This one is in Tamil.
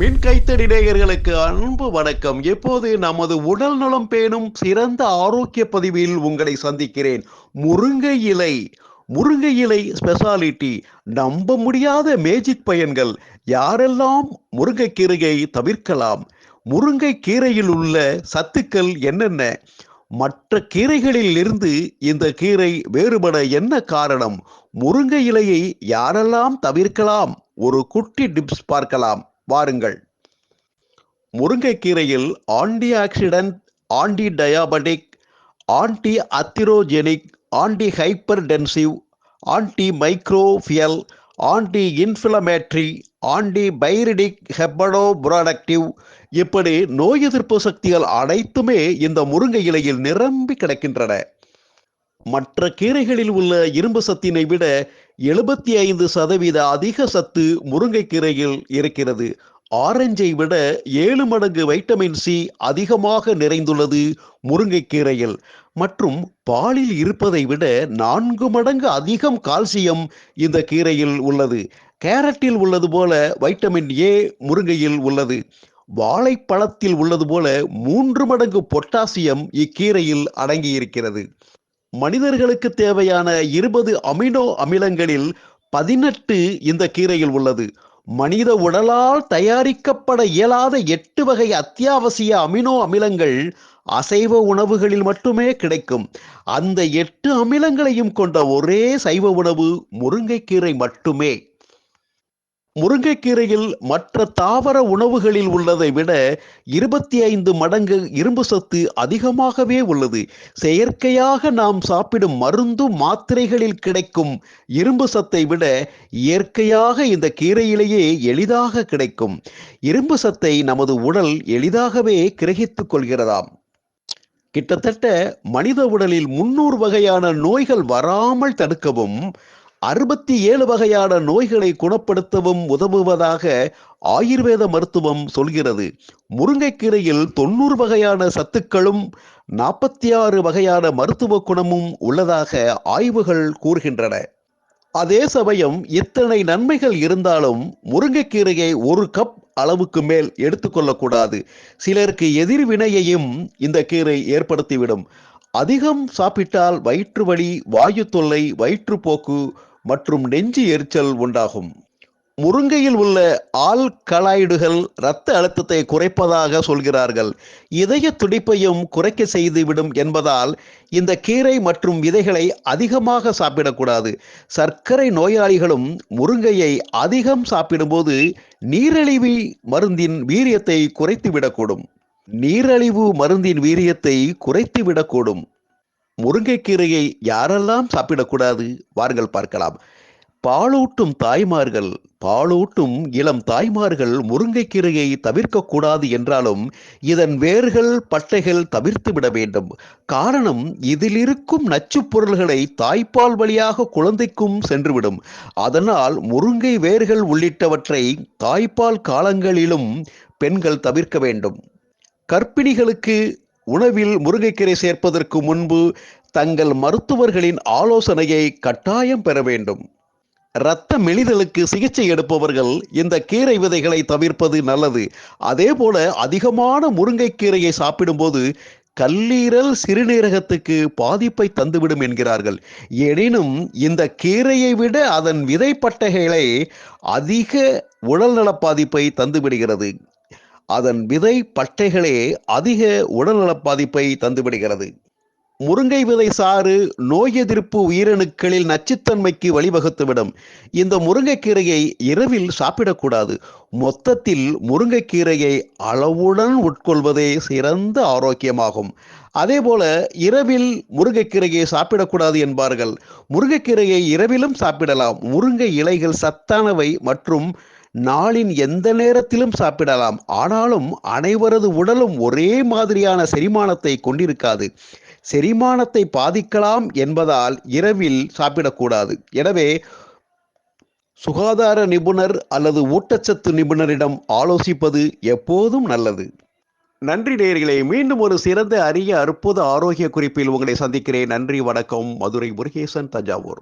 மின் கைத்தடி நேயர்களுக்கு அன்பு வணக்கம். எப்போது நமது உடல் நலம் பேணும் சிறந்த ஆரோக்கிய பதிவில் உங்களை சந்திக்கிறேன். முருங்கை இலை முருங்கை இலை ஸ்பெஷாலிட்டி நம்ப முடியாத மேஜிக் பயன்கள் யாரெல்லாம் முருங்கைக்கீரையை தவிர்க்கலாம்? முருங்கை கீரையில் உள்ள சத்துக்கள் என்னென்ன? மற்ற கீரைகளில் இருந்து இந்த கீரை வேறுபட என்ன காரணம்? முருங்கை இலையை யாரெல்லாம் தவிர்க்கலாம்? ஒரு குட்டி டிப்ஸ் பார்க்கலாம். வாருங்கள். முருங்கைக்கீரையில் anti oxidant anti diabetic anti atherogenic anti hypertensive anti microbial anti inflammatory anti pyretic hepato protective இப்படி நோய் எதிர்ப்பு சக்திகள் அனைத்துமே இந்த முருங்கை இலையில் நிரம்பி கிடக்கின்றன. மற்ற கீரைகளில் உள்ள இரும்பு சத்தினை விட எழுபத்தி ஐந்து சதவீத அதிக சத்து முருங்கைக்கீரையில் இருக்கிறது. ஆரஞ்சை விட ஏழு மடங்கு வைட்டமின் சி அதிகமாக நிறைந்துள்ளது முருங்கைக்கீரையில். மற்றும் பாலில் இருப்பதை விட நான்கு மடங்கு அதிகம் கால்சியம் இந்த கீரையில் உள்ளது. கேரட்டில் உள்ளது போல வைட்டமின் ஏ முருங்கையில் உள்ளது. வாழைப்பழத்தில் உள்ளது போல மூன்று மடங்கு பொட்டாசியம் இக்கீரையில் அடங்கியிருக்கிறது. மனிதர்களுக்கு தேவையான இருபது அமினோ அமிலங்களில் பதினெட்டு இந்த கீரையில் உள்ளது. மனித உடலால் தயாரிக்கப்பட இயலாத எட்டு வகை அத்தியாவசிய அமினோ அமிலங்கள் அசைவ உணவுகளில் மட்டுமே கிடைக்கும். அந்த எட்டு அமிலங்களையும் கொண்ட ஒரே சைவ உணவு முருங்கைக்கீரை மட்டுமே. முருங்கைக்கீரையில் மற்ற தாவர உணவுகளில் உள்ளதை விட இருபத்தி ஐந்து மடங்கு இரும்பு சத்து அதிகமாகவே உள்ளது. செயற்கையாக நாம் சாப்பிடும் மருந்து மாத்திரைகளில் கிடைக்கும் இரும்பு சத்தை விட இயற்கையாக இந்த கீரையிலேயே எளிதாக கிடைக்கும். இரும்பு சத்தை நமது உடல் எளிதாகவே கிரகித்துக் கொள்கிறதாம். கிட்டத்தட்ட மனித உடலில் முன்னூறு வகையான நோய்கள் வராமல் தடுக்கவும் அறுபத்தி ஏழு வகையான நோய்களை குணப்படுத்தவும் உதவுவதாக ஆயுர்வேத மருத்துவம் சொல்கிறது. முருங்கைக்கீரையில் தொண்ணூறு வகையான சத்துக்களும் நாற்பத்தி ஆறு வகையான மருத்துவ குணமும் உள்ளதாக ஆய்வுகள் கூறுகின்றன. அதே சமயம் இத்தனை நன்மைகள் இருந்தாலும் முருங்கைக்கீரையை ஒரு கப் அளவுக்கு மேல் எடுத்துக்கொள்ளக்கூடாது சிலருக்கு எதிர்வினையையும் இந்த கீரை ஏற்படுத்திவிடும். அதிகம் சாப்பிட்டால் வயிற்று வலி வாயு தொல்லை வயிற்றுப்போக்கு மற்றும் நெஞ்சு எரிச்சல் உண்டாகும். முருங்கையில் உள்ள ஆல்கலாய்டுகள் இரத்த அழுத்தத்தை குறைப்பதாக சொல்கிறார்கள். இதய துடிப்பையும் குறைக்க செய்துவிடும் என்பதால் இந்த கீரை மற்றும் விதைகளை அதிகமாக சாப்பிடக்கூடாது. சர்க்கரை நோயாளிகளும் முருங்கையை அதிகம் சாப்பிடும்போது நீரிழிவு மருந்தின் வீரியத்தை குறைத்துவிடக்கூடும். நீரழிவு மருந்தின் வீரியத்தை குறைத்துவிடக்கூடும் முருங்கைக்கீரையை யாரெல்லாம் சாப்பிடக்கூடாது? வாருங்கள் பார்க்கலாம். பாலூட்டும் தாய்மார்கள் பாலூட்டும் இளம் தாய்மார்கள் முருங்கைக்கீரையை தவிர்க்கக்கூடாது என்றாலும் இதன் வேர்கள் பட்டைகள் தவிர்த்து விட வேண்டும். காரணம் இதில் இருக்கும் நச்சுப் பொருள்களை தாய்ப்பால் வழியாக குழந்தைக்கும் சென்றுவிடும். அதனால் முருங்கை வேர்கள் உள்ளிட்டவற்றை தாய்ப்பால் காலங்களிலும் பெண்கள் தவிர்க்க வேண்டும். கர்ப்பிணிகளுக்கு உணவில் முருங்கைக்கீரை சேர்ப்பதற்கு முன்பு தங்கள் மருத்துவர்களின் ஆலோசனையை கட்டாயம் பெற வேண்டும். இரத்த மெலிதலுக்கு சிகிச்சை எடுப்பவர்கள் இந்த கீரை விதைகளை தவிர்ப்பது நல்லது. அதே போல அதிகமான முருங்கைக்கீரையை சாப்பிடும்போது கல்லீரல் சிறுநீரகத்துக்கு பாதிப்பை தந்துவிடும் என்கிறார்கள். எனினும் இந்த கீரையை விட அதன் விதைப்பட்டைகளை அதிக உடல்நல பாதிப்பை தந்துவிடுகிறது. அதன் விதை பட்டைகளே அதிக உடல்நல பாதிப்பை தந்துவிடுகிறது. முருங்கை விதை சாறு நோய் எதிர்ப்பு உயிரணுக்களில் நச்சுத்தன்மைக்கு வழிவகுத்துவிடும். இந்த முருங்கைக்கீரையை இரவில் சாப்பிடக்கூடாது. மொத்தத்தில் முருங்கைக்கீரையை அளவுடன் உட்கொள்வதே சிறந்த ஆரோக்கியமாகும். அதே போல இரவில் முருங்கைக்கீரையை சாப்பிடக்கூடாது என்பார்கள். முருங்கைக்கீரையை இரவிலும் சாப்பிடலாம். முருங்கை இலைகள் சத்தானவை மற்றும் நாளின் எந்த நேரத்திலும் சாப்பிடலாம். ஆனாலும் அனைவரது உடலும் ஒரே மாதிரியான செரிமானத்தை கொண்டிருக்காது. செரிமானத்தை பாதிக்கலாம் என்பதால் இரவில் சாப்பிடக்கூடாது. எனவே சுகாதார நிபுணர் அல்லது ஊட்டச்சத்து நிபுணரிடம் ஆலோசிப்பது எப்போதும் நல்லது. நன்றி நேர்களே மீண்டும் ஒரு சிறந்த அரிய அற்புத ஆரோக்கிய குறிப்பில் உங்களை சந்திக்கிறேன். நன்றி வணக்கம். மதுரை முருகேசன் தஞ்சாவூர்.